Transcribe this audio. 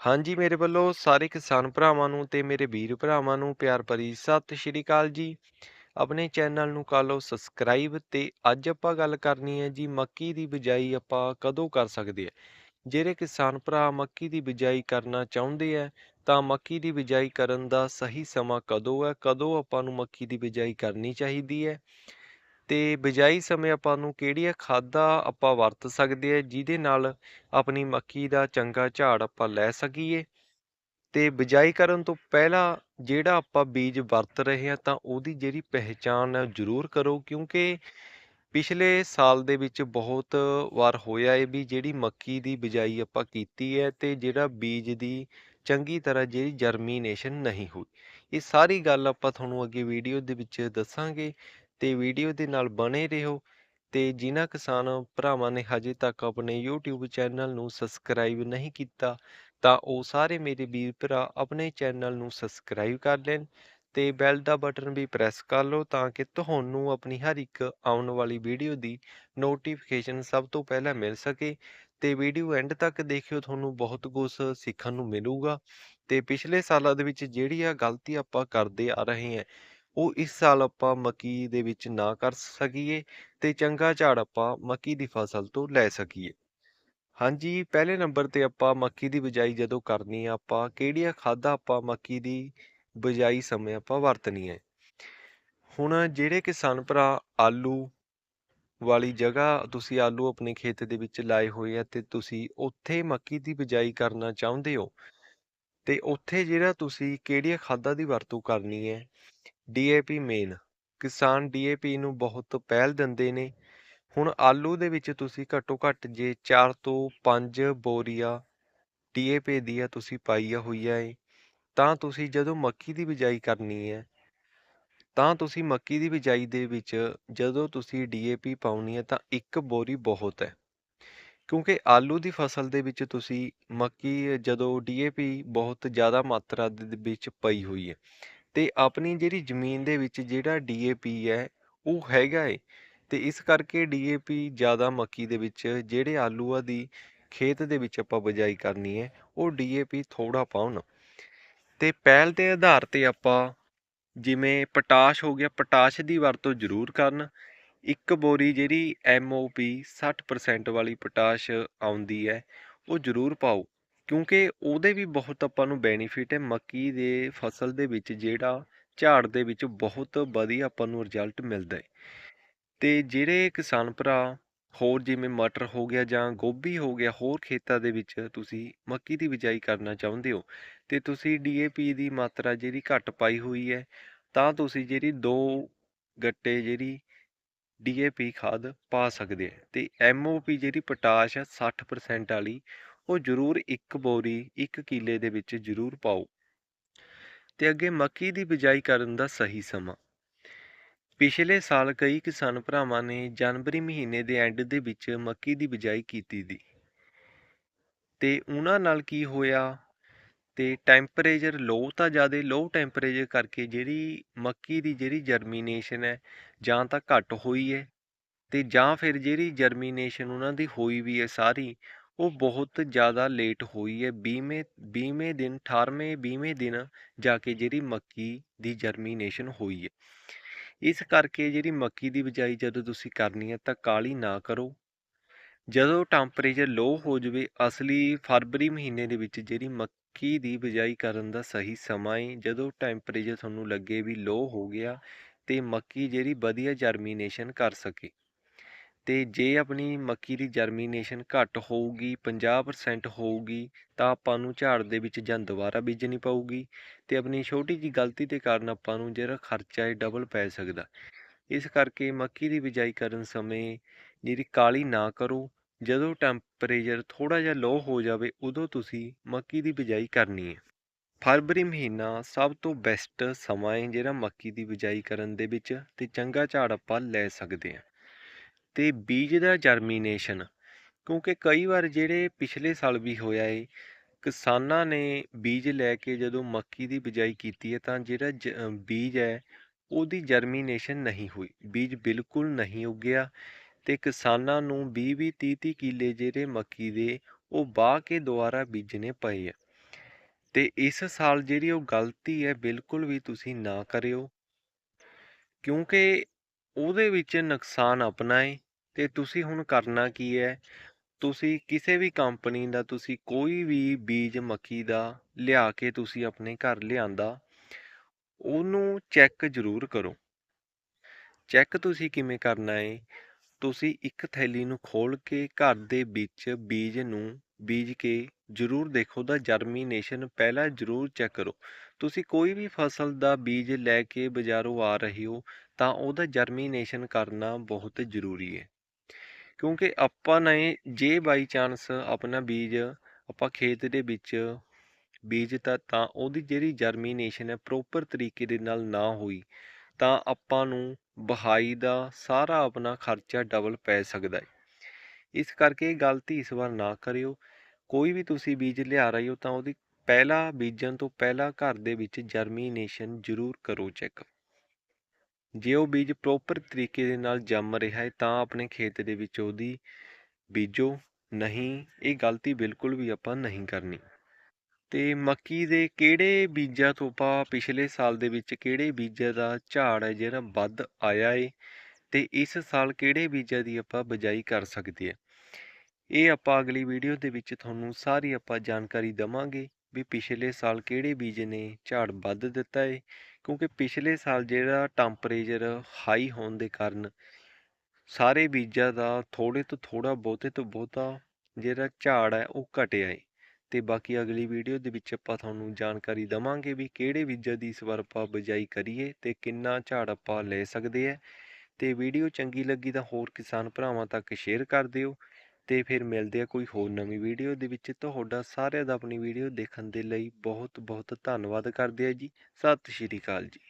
ਹਾਂਜੀ, ਮੇਰੇ ਵੱਲੋਂ ਸਾਰੇ ਕਿਸਾਨ ਭਰਾਵਾਂ ਨੂੰ ਤੇ ਮੇਰੇ ਵੀਰ ਭਰਾਵਾਂ ਨੂੰ ਪਿਆਰ ਭਰੀ ਸਤਿ ਸ਼੍ਰੀ ਅਕਾਲ ਜੀ। ਆਪਣੇ ਚੈਨਲ ਨੂੰ ਕਰ ਲਓ ਸਬਸਕ੍ਰਾਈਬ ਤੇ ਅੱਜ ਆਪਾਂ ਗੱਲ ਕਰਨੀ ਹੈ ਜੀ ਮੱਕੀ ਦੀ ਬਿਜਾਈ ਆਪਾਂ ਕਦੋਂ ਕਰ ਸਕਦੇ ਆ ਜਿਹੜੇ ਕਿਸਾਨ ਭਰਾ ਮੱਕੀ ਦੀ ਬਿਜਾਈ ਕਰਨਾ ਚਾਹੁੰਦੇ ਆ ਤਾਂ ਮੱਕੀ ਦੀ ਬਿਜਾਈ ਕਰਨ ਦਾ ਸਹੀ ਸਮਾਂ ਕਦੋਂ ਹੈ? ਕਦੋਂ ਆਪਾਂ ਨੂੰ ਮੱਕੀ ਦੀ ਬਿਜਾਈ ਕਰਨੀ ਚਾਹੀਦੀ ਹੈ? ਤੇ ਬਿਜਾਈ ਸਮੇਂ ਆਪਾਂ ਨੂੰ ਕਿਹੜੀਆਂ ਖਾਦਾਂ ਆਪਾਂ ਵਰਤ ਸਕਦੇ ਆ ਜਿਹਦੇ ਨਾਲ ਆਪਣੀ ਮੱਕੀ ਦਾ ਚੰਗਾ ਝਾੜ ਆਪਾਂ ਲੈ ਸਕੀਏ? ਤੇ ਬਿਜਾਈ ਕਰਨ ਤੋਂ ਪਹਿਲਾਂ ਜਿਹੜਾ ਆਪਾਂ ਬੀਜ ਵਰਤ ਰਹੇ ਹਾਂ, ਤਾਂ ਉਹਦੀ ਜਿਹੜੀ ਪਹਿਚਾਣ ਹੈ ਜ਼ਰੂਰ ਕਰੋ, ਕਿਉਂਕਿ ਪਿਛਲੇ ਸਾਲ ਦੇ ਵਿੱਚ ਬਹੁਤ ਵਾਰ ਹੋਇਆ ਹੈ ਵੀ ਜਿਹੜੀ ਮੱਕੀ ਦੀ ਬਿਜਾਈ ਆਪਾਂ ਕੀਤੀ ਹੈ ਤੇ ਜਿਹੜਾ ਬੀਜ ਦੀ ਚੰਗੀ ਤਰ੍ਹਾਂ ਜਿਹੜੀ ਜਰਮੀਨੇਸ਼ਨ ਨਹੀਂ ਹੋਈ। ਇਹ ਸਾਰੀ ਗੱਲ ਆਪਾਂ ਤੁਹਾਨੂੰ ਅੱਗੇ ਵੀਡੀਓ ਦੇ ਵਿੱਚ ਦੱਸਾਂਗੇ। ਤੇ ਵੀਡੀਓ ਦੇ ਨਾਲ ਬਣੇ ਰਹੋ ਤੇ ਜਿਨ੍ਹਾਂ ਕਿਸਾਨ ਭਰਾਵਾਂ ਨੇ ਹਜੇ ਤੱਕ ਆਪਣੇ YouTube ਚੈਨਲ ਨੂੰ ਸਬਸਕ੍ਰਾਈਬ ਨਹੀਂ ਕੀਤਾ, ਤਾਂ ਉਹ ਸਾਰੇ ਮੇਰੇ ਵੀਰ ਭਰਾ ਆਪਣੇ ਚੈਨਲ ਨੂੰ ਸਬਸਕ੍ਰਾਈਬ ਕਰ ਲੈਣ ਤੇ ਬੈਲ ਦਾ ਬਟਨ ਵੀ ਪ੍ਰੈਸ ਕਰ ਲਓ ਤਾਂ ਕਿ ਤੁਹਾਨੂੰ ਆਪਣੀ ਹਰ ਇੱਕ ਆਉਣ ਵਾਲੀ ਵੀਡੀਓ ਦੀ ਨੋਟੀਫਿਕੇਸ਼ਨ ਸਭ ਤੋਂ ਪਹਿਲਾਂ ਮਿਲ ਸਕੇ ਤੇ ਵੀਡੀਓ ਐਂਡ ਤੱਕ ਦੇਖਿਓ ਤੁਹਾਨੂੰ ਬਹੁਤ ਕੁਝ ਸਿੱਖਣ ਨੂੰ ਮਿਲੂਗਾ ਤੇ ਪਿਛਲੇ ਸਾਲਾਂ ਦੇ ਵਿੱਚ ਜਿਹੜੀ ਆ ਗਲਤੀ ਆਪਾਂ ਕਰਦੇ ਆ ਰਹੇ ਹਾਂ ਉਹ ਇਸ ਸਾਲ ਆਪਾਂ ਮੱਕੀ ਦੇ ਵਿੱਚ ਨਾ ਕਰ ਸਕੀਏ ਤੇ ਚੰਗਾ ਝਾੜ ਆਪਾਂ ਮੱਕੀ ਦੀ ਫਸਲ ਤੋਂ ਲੈ ਸਕੀਏ। ਹਾਂਜੀ, ਪਹਿਲੇ ਨੰਬਰ ਤੇ ਆਪਾਂ ਮੱਕੀ ਦੀ ਬਿਜਾਈ ਜਦੋਂ ਕਰਨੀ ਆ, ਆਪਾਂ ਕਿਹੜੀਆਂ ਖਾਦਾਂ ਆਪਾਂ ਮੱਕੀ ਦੀ ਬਿਜਾਈ ਸਮੇਂ ਆਪਾਂ ਵਰਤਣੀ ਹੈ ਹੁਣ ਜਿਹੜੇ ਕਿਸਾਨ ਭਰਾ ਆਲੂ ਵਾਲੀ ਜਗ੍ਹਾ ਤੁਸੀਂ ਆਲੂ ਆਪਣੇ ਖੇਤ ਦੇ ਵਿੱਚ ਲਾਏ ਹੋਏ ਆ ਤੇ ਤੁਸੀਂ ਉੱਥੇ ਮੱਕੀ ਦੀ ਬਿਜਾਈ ਕਰਨਾ ਚਾਹੁੰਦੇ ਹੋ, ਤੇ ਉੱਥੇ ਜਿਹੜਾ ਤੁਸੀਂ ਕਿਹੜੀਆਂ ਖਾਦਾਂ ਦੀ ਵਰਤੋਂ ਕਰਨੀ ਹੈ ਡੀਏਪੀ ਮੇਨ ਕਿਸਾਨ ਡੀਏਪੀ ਨੂੰ ਬਹੁਤ ਪਹਿਲ ਦਿੰਦੇ ਨੇ। ਹੁਣ ਆਲੂ ਦੇ ਵਿੱਚ ਤੁਸੀਂ ਘੱਟੋ ਘੱਟ ਜੇ 4 ਤੋਂ 5 ਬੋਰੀਆ ਡੀਏਪੀ ਦੀ ਆ ਤੁਸੀਂ ਪਾਈ ਆ ਹੋਈ ਹੈ ਤਾਂ ਤੁਸੀਂ ਜਦੋਂ ਮੱਕੀ ਦੀ ਬਿਜਾਈ ਕਰਨੀ ਹੈ ਤਾਂ ਤੁਸੀਂ ਮੱਕੀ ਦੀ ਬਿਜਾਈ ਦੇ ਵਿੱਚ ਜਦੋਂ ਤੁਸੀਂ ਡੀਏਪੀ ਪਾਉਣੀ ਹੈ ਤਾਂ ਇੱਕ ਬੋਰੀ ਬਹੁਤ ਹੈ ਕਿਉਂਕਿ ਆਲੂ ਦੀ ਫਸਲ ਦੇ ਵਿੱਚ ਤੁਸੀਂ ਮੱਕੀ ਜਦੋਂ ਡੀਏਪੀ ਬਹੁਤ ਜ਼ਿਆਦਾ ਮਾਤਰਾ ਦੇ ਵਿੱਚ ਪਈ ਹੋਈ ਹੈ ਤੇ ਆਪਣੀ ਜਿਹੜੀ ਜ਼ਮੀਨ ਦੇ ਵਿੱਚ ਜਿਹੜਾ ਡੀਏਪੀ ਹੈ, ਉਹ ਹੈਗਾ ਏ। ਤੇ ਇਸ ਕਰਕੇ ਡੀਏਪੀ ਜ਼ਿਆਦਾ ਮੱਕੀ ਦੇ ਵਿੱਚ, ਜਿਹੜੇ ਆਲੂਆਂ ਦੀ ਖੇਤ ਦੇ ਵਿੱਚ ਆਪਾਂ ਬਿਜਾਈ ਕਰਨੀ ਹੈ, ਉਹ ਡੀਏਪੀ ਥੋੜਾ ਪਾਉਣ ਤੇ ਪਹਿਲ ਦੇ ਆਧਾਰ ਤੇ ਆਪਾਂ ਜਿਵੇਂ ਪੋਟਾਸ਼ ਹੋ ਗਿਆ, ਪੋਟਾਸ਼ ਦੀ ਵਰਤੋਂ ਜ਼ਰੂਰ ਕਰਨ। ਇੱਕ ਬੋਰੀ ਜਿਹੜੀ ਐਮਓਪੀ 60% ਵਾਲੀ ਪੋਟਾਸ਼ ਆਉਂਦੀ ਹੈ, ਉਹ ਜ਼ਰੂਰ ਪਾਓ। ਕਿਉਂਕਿ ਉਹਦੇ ਵੀ ਬਹੁਤ ਆਪਾਂ ਨੂੰ ਬੈਨੀਫਿਟ ਹੈ ਮੱਕੀ ਦੇ ਫਸਲ ਦੇ ਵਿੱਚ ਜਿਹੜਾ ਝਾੜ ਦੇ ਵਿੱਚ ਬਹੁਤ ਵਧੀਆ ਆਪਾਂ ਨੂੰ ਰਿਜ਼ਲਟ ਮਿਲਦਾ ਹੈ। ਤੇ ਜਿਹੜੇ ਕਿਸਾਨ ਭਰਾ ਹੋਰ ਜਿਵੇਂ ਮਟਰ ਹੋ ਗਿਆ ਜਾਂ ਗੋਭੀ ਹੋ ਗਿਆ ਹੋਰ ਖੇਤਾਂ ਦੇ ਵਿੱਚ ਤੁਸੀਂ ਮੱਕੀ ਦੀ ਬਿਜਾਈ ਕਰਨਾ ਚਾਹੁੰਦੇ ਹੋ ਤੇ ਤੁਸੀਂ ਡੀਏਪੀ ਦੀ ਮਾਤਰਾ ਜਿਹੜੀ ਘੱਟ ਪਾਈ ਹੋਈ ਹੈ ਤਾਂ ਤੁਸੀਂ ਜਿਹੜੀ ਦੋ ਗੱਟੇ ਜਿਹੜੀ ਡੀਏਪੀ ਖਾਦ ਪਾ ਸਕਦੇ ਆ ਤੇ ਐਮਓਪੀ ਜਿਹੜੀ ਪੋਟਾਸ਼ ਹੈ 60% ਵਾਲੀ ਉਹ ਜ਼ਰੂਰ ਇੱਕ ਬੋਰੀ, ਇੱਕ ਕਿੱਲੇ ਦੇ ਵਿੱਚ ਜ਼ਰੂਰ ਪਾਓ। ਤੇ ਅੱਗੇ ਮੱਕੀ ਦੀ ਬਿਜਾਈ ਕਰਨ ਦਾ ਸਹੀ ਸਮਾਂ। ਪਿਛਲੇ ਸਾਲ ਕਈ ਕਿਸਾਨ ਭਰਾਵਾਂ ਨੇ ਜਨਵਰੀ ਮਹੀਨੇ ਦੇ ਐਂਡ ਦੇ ਵਿੱਚ ਮੱਕੀ ਦੀ ਬਿਜਾਈ ਕੀਤੀ ਦੀ। ਤੇ ਉਹਨਾਂ ਨਾਲ ਕੀ ਹੋਇਆ? ਤੇ ਟੈਂਪਰੇਚਰ ਲੋ ਤਾਂ ਜ਼ਿਆਦਾ, ਲੋ ਟੈਂਪਰੇਚਰ ਕਰਕੇ ਜਿਹੜੀ ਮੱਕੀ ਦੀ ਜਿਹੜੀ ਜਰਮੀਨੇਸ਼ਨ ਹੈ, ਜਾਂ ਤਾਂ ਘੱਟ ਹੋਈ ਹੈ ਤੇ ਜਾਂ ਫਿਰ ਜਿਹੜੀ ਜਰਮੀਨੇਸ਼ਨ ਉਹਨਾਂ ਦੀ ਹੋਈ ਵੀ ਹੈ ਸਾਰੀ ਉਹ ਬਹੁਤ ਜ਼ਿਆਦਾ ਲੇਟ ਹੋਈ ਹੈ। 20ਵੇਂ 20ਵੇਂ ਦਿਨ 18ਵੇਂ 20ਵੇਂ ਦਿਨ ਜਾ ਕੇ ਜਿਹੜੀ ਮੱਕੀ ਦੀ ਜਰਮੀਨੇਸ਼ਨ ਹੋਈ ਹੈ। ਇਸ ਕਰਕੇ ਜਿਹੜੀ ਮੱਕੀ ਦੀ ਬਿਜਾਈ ਜਦੋਂ ਤੁਸੀਂ ਕਰਨੀ ਹੈ ਤਾਂ ਕਾਲੀ ਨਾ ਕਰੋ। ਜਦੋਂ ਟੈਂਪਰੇਚਰ ਲੋ ਹੋ ਜਾਵੇ, ਅਸਲੀ ਫਰਵਰੀ ਮਹੀਨੇ ਦੇ ਵਿੱਚ ਜਿਹੜੀ ਮੱਕੀ ਦੀ ਬਿਜਾਈ ਕਰਨ ਦਾ ਸਹੀ ਸਮਾਂ ਹੈ ਜਦੋਂ ਟੈਂਪਰੇਚਰ ਤੁਹਾਨੂੰ ਲੱਗੇ ਵੀ ਲੋ ਹੋ ਗਿਆ ਤੇ ਮੱਕੀ ਜਿਹੜੀ ਵਧੀਆ ਜਰਮੀਨੇਸ਼ਨ ਕਰ ਸਕੇ। ਅਤੇ ਜੇ ਆਪਣੀ ਮੱਕੀ ਦੀ ਜਰਮੀਨੇਸ਼ਨ ਘੱਟ ਹੋਊਗੀ 50% ਹੋਊਗੀ, ਤਾਂ ਆਪਾਂ ਨੂੰ ਝਾੜ ਦੇ ਵਿੱਚ ਜਾਂ ਦੁਬਾਰਾ ਬੀਜਣੀ ਪਊਗੀ ਅਤੇ ਆਪਣੀ ਛੋਟੀ ਜੀ ਗਲਤੀ ਦੇ ਕਾਰਨ ਆਪਾਂ ਨੂੰ ਜਿਹੜਾ ਖਰਚਾ ਹੈ ਡਬਲ ਪੈ ਸਕਦਾ। ਇਸ ਕਰਕੇ ਮੱਕੀ ਦੀ ਬਿਜਾਈ ਕਰਨ ਸਮੇਂ ਜਿਹੜੀ ਕਾਲੀ ਨਾ ਕਰੋ, ਜਦੋਂ ਟੈਂਪਰੇਚਰ ਥੋੜਾ ਜਿਹਾ ਲੋ ਹੋ ਜਾਵੇ, ਉਦੋਂ ਤੁਸੀਂ ਮੱਕੀ ਦੀ ਬਿਜਾਈ ਕਰਨੀ ਹੈ। ਫਰਵਰੀ ਮਹੀਨਾ ਸਭ ਤੋਂ ਬੈਸਟ ਸਮਾਂ ਹੈ ਜਿਹੜਾ ਮੱਕੀ ਦੀ ਬਿਜਾਈ ਕਰਨ ਦੇ ਵਿੱਚ ਤੇ ਚੰਗਾ ਝਾੜ ਆਪਾਂ ਲੈ ਸਕਦੇ ਹਾਂ। ਤੇ ਬੀਜ ਦਾ ਜਰਮੀਨੇਸ਼ਨ ਕਿਉਂਕਿ ਕਈ ਵਾਰ ਜਿਹੜੇ ਪਿਛਲੇ ਸਾਲ ਵੀ ਹੋਇਆ ਏ, ਕਿਸਾਨਾਂ ਨੇ ਬੀਜ ਲੈ ਕੇ ਜਦੋਂ ਮੱਕੀ ਦੀ ਬਿਜਾਈ ਕੀਤੀ ਹੈ ਤਾਂ ਜਿਹੜਾ ਜ- ਬੀਜ ਹੈ ਉਹਦੀ ਜਰਮੀਨੇਸ਼ਨ ਨਹੀਂ ਹੋਈ, ਬੀਜ ਬਿਲਕੁਲ ਨਹੀਂ ਉੱਗਿਆ ਤੇ ਕਿਸਾਨਾਂ ਨੂੰ 20 20 30 30 ਕਿੱਲੇ ਜਿਹੜੇ ਮੱਕੀ ਦੇ ਉਹ ਬਾਹ ਕੇ ਦੁਬਾਰਾ ਬੀਜਣੇ ਪਏ ਆ। ਤੇ ਇਸ ਸਾਲ ਜਿਹੜੀ ਉਹ ਗਲਤੀ ਹੈ ਬਿਲਕੁਲ ਵੀ ਤੁਸੀਂ ਨਾ ਕਰਿਓ ਕਿਉਂਕਿ ਉਹਦੇ ਵਿੱਚ ਨੁਕਸਾਨ ਆਪਣਾ ਹੈ ਤੇ ਤੁਸੀਂ ਹੁਣ ਕਰਨਾ ਕੀ ਹੈ ਤੁਸੀਂ ਕਿਸੇ ਵੀ ਕੰਪਨੀ ਦਾ, ਤੁਸੀਂ ਕੋਈ ਵੀ ਬੀਜ ਮੱਕੀ ਦਾ ਲਿਆ ਕੇ ਤੁਸੀਂ ਆਪਣੇ ਘਰ ਲਿਆਂਦਾ, ਉਹਨੂੰ ਚੈੱਕ ਜ਼ਰੂਰ ਕਰੋ। ਚੈੱਕ ਤੁਸੀਂ ਕਿਵੇਂ ਕਰਨਾ ਹੈ ਤੁਸੀਂ ਇੱਕ ਥੈਲੀ ਨੂੰ ਖੋਲ ਕੇ ਘਰ ਦੇ ਵਿੱਚ ਬੀਜ ਨੂੰ ਬੀਜ ਕੇ ਜ਼ਰੂਰ ਦੇਖੋ ਦਾ ਜਰਮੀਨੇਸ਼ਨ ਪਹਿਲਾਂ ਜ਼ਰੂਰ ਚੈੱਕ ਕਰੋ। ਤੁਸੀਂ ਕੋਈ ਵੀ ਫਸਲ ਦਾ ਬੀਜ ਲੈ ਕੇ ਬਾਜ਼ਾਰੋਂ ਆ ਰਹੇ ਹੋ, ਤਾਂ ਉਹਦਾ ਜਰਮੀਨੇਸ਼ਨ ਕਰਨਾ ਬਹੁਤ ਜ਼ਰੂਰੀ ਹੈ ਕਿਉਂਕਿ ਆਪਾਂ ਨੇ ਜੇ ਬਾਈ ਚਾਂਸ ਆਪਣਾ ਬੀਜ ਆਪਾਂ ਖੇਤ ਦੇ ਵਿੱਚ ਬੀਜਤਾ ਤਾਂ ਉਹਦੀ ਜਿਹੜੀ ਜਰਮੀਨੇਸ਼ਨ ਹੈ ਪ੍ਰੋਪਰ ਤਰੀਕੇ ਦੇ ਨਾਲ ਨਾ ਹੋਈ, ਤਾਂ ਆਪਾਂ ਨੂੰ ਬਹਾਈ ਦਾ ਸਾਰਾ ਆਪਣਾ ਖਰਚਾ ਡਬਲ ਪੈ ਸਕਦਾ ਹੈ। ਇਸ ਕਰਕੇ ਗਲਤੀ ਇਸ ਵਾਰ ਨਾ ਕਰਿਓ। ਕੋਈ ਵੀ ਤੁਸੀਂ ਬੀਜ ਲਿਆ ਰਹੇ ਹੋ ਤਾਂ ਉਹਦੀ ਪਹਿਲਾ ਬੀਜਣ ਤੋਂ ਪਹਿਲਾਂ ਘਰ ਦੇ ਵਿੱਚ ਜਰਮੀਨੇਸ਼ਨ ਜ਼ਰੂਰ ਕਰੋ ਚੈੱਕ ਜੇ ਉਹ ਬੀਜ ਪ੍ਰੋਪਰ ਤਰੀਕੇ ਦੇ ਨਾਲ ਜੰਮ ਰਿਹਾ ਹੈ, ਤਾਂ ਆਪਣੇ ਖੇਤ ਦੇ ਵਿੱਚ ਉਹਦੀ ਬੀਜੋ ਨਹੀਂ, ਇਹ ਗਲਤੀ ਬਿਲਕੁਲ ਵੀ ਆਪਾਂ ਨਹੀਂ ਕਰਨੀ। ਤੇ ਮੱਕੀ ਦੇ ਕਿਹੜੇ ਬੀਜਾਂ ਤੋਂ ਆਪਾਂ ਪਿਛਲੇ ਸਾਲ ਦੇ ਵਿੱਚ ਕਿਹੜੇ ਬੀਜਾਂ ਦਾ ਝਾੜ ਹੈ, ਜਿਹੜਾ ਵੱਧ ਆਇਆ ਏ, ਤੇ ਇਸ ਸਾਲ ਕਿਹੜੇ ਬੀਜਾਂ ਦੀ ਆਪਾਂ ਬਜਾਈ ਕਰ ਸਕਦੇ ਆ ਇਹ ਆਪਾਂ ਅਗਲੀ ਵੀਡੀਓ ਦੇ ਵਿੱਚ ਤੁਹਾਨੂੰ ਸਾਰੀ ਆਪਾਂ ਜਾਣਕਾਰੀ ਦਵਾਂਗੇ ਵੀ ਪਿਛਲੇ ਸਾਲ ਕਿਹੜੇ ਬੀਜ ਨੇ ਝਾੜ ਵੱਧ ਦਿੱਤਾ ਏ ਕਿਉਂਕਿ ਪਿਛਲੇ ਸਾਲ ਜਿਹੜਾ ਟੈਂਪਰੇਚਰ ਹਾਈ ਹੋਣ ਦੇ ਕਾਰਨ ਸਾਰੇ ਬੀਜਾਂ ਦਾ ਥੋੜੇ ਤੋਂ ਥੋੜਾ ਬਹੁਤੇ ਤੋਂ ਬਹੁਤਾ ਜਿਹੜਾ ਝਾੜ ਹੈ ਉਹ ਘਟਿਆ ਏ। ਤੇ ਬਾਕੀ ਅਗਲੀ ਵੀਡੀਓ ਦੇ ਵਿੱਚ ਆਪਾਂ ਤੁਹਾਨੂੰ ਜਾਣਕਾਰੀ ਦਵਾਂਗੇ ਵੀ ਕਿਹੜੇ ਬੀਜਾਂ ਦੀ ਇਸ ਵਾਰ ਆਪਾਂ ਬਜਾਈ ਕਰੀਏ ਤੇ ਕਿੰਨਾ ਝਾੜ ਆਪਾਂ ਲੈ ਸਕਦੇ ਆ ਤੇ ਵੀਡੀਓ ਚੰਗੀ ਲੱਗੀ ਤਾਂ ਹੋਰ ਕਿਸਾਨ ਭਰਾਵਾਂ ਤੱਕ ਸ਼ੇਅਰ ਕਰ ਦਿਓ। ਤੇ ਫਿਰ ਮਿਲਦੇ ਆ ਕੋਈ ਹੋਰ ਨਵੀਂ ਵੀਡੀਓ ਦੇ ਵਿੱਚ। ਤੁਹਾਡਾ ਸਾਰਿਆਂ ਦਾ ਆਪਣੀ ਵੀਡੀਓ ਦੇਖਣ ਦੇ ਲਈ ਬਹੁਤ ਬਹੁਤ ਧੰਨਵਾਦ ਕਰਦੇ ਆ ਜੀ। ਸਤਿ ਸ਼੍ਰੀ ਅਕਾਲ ਜੀ।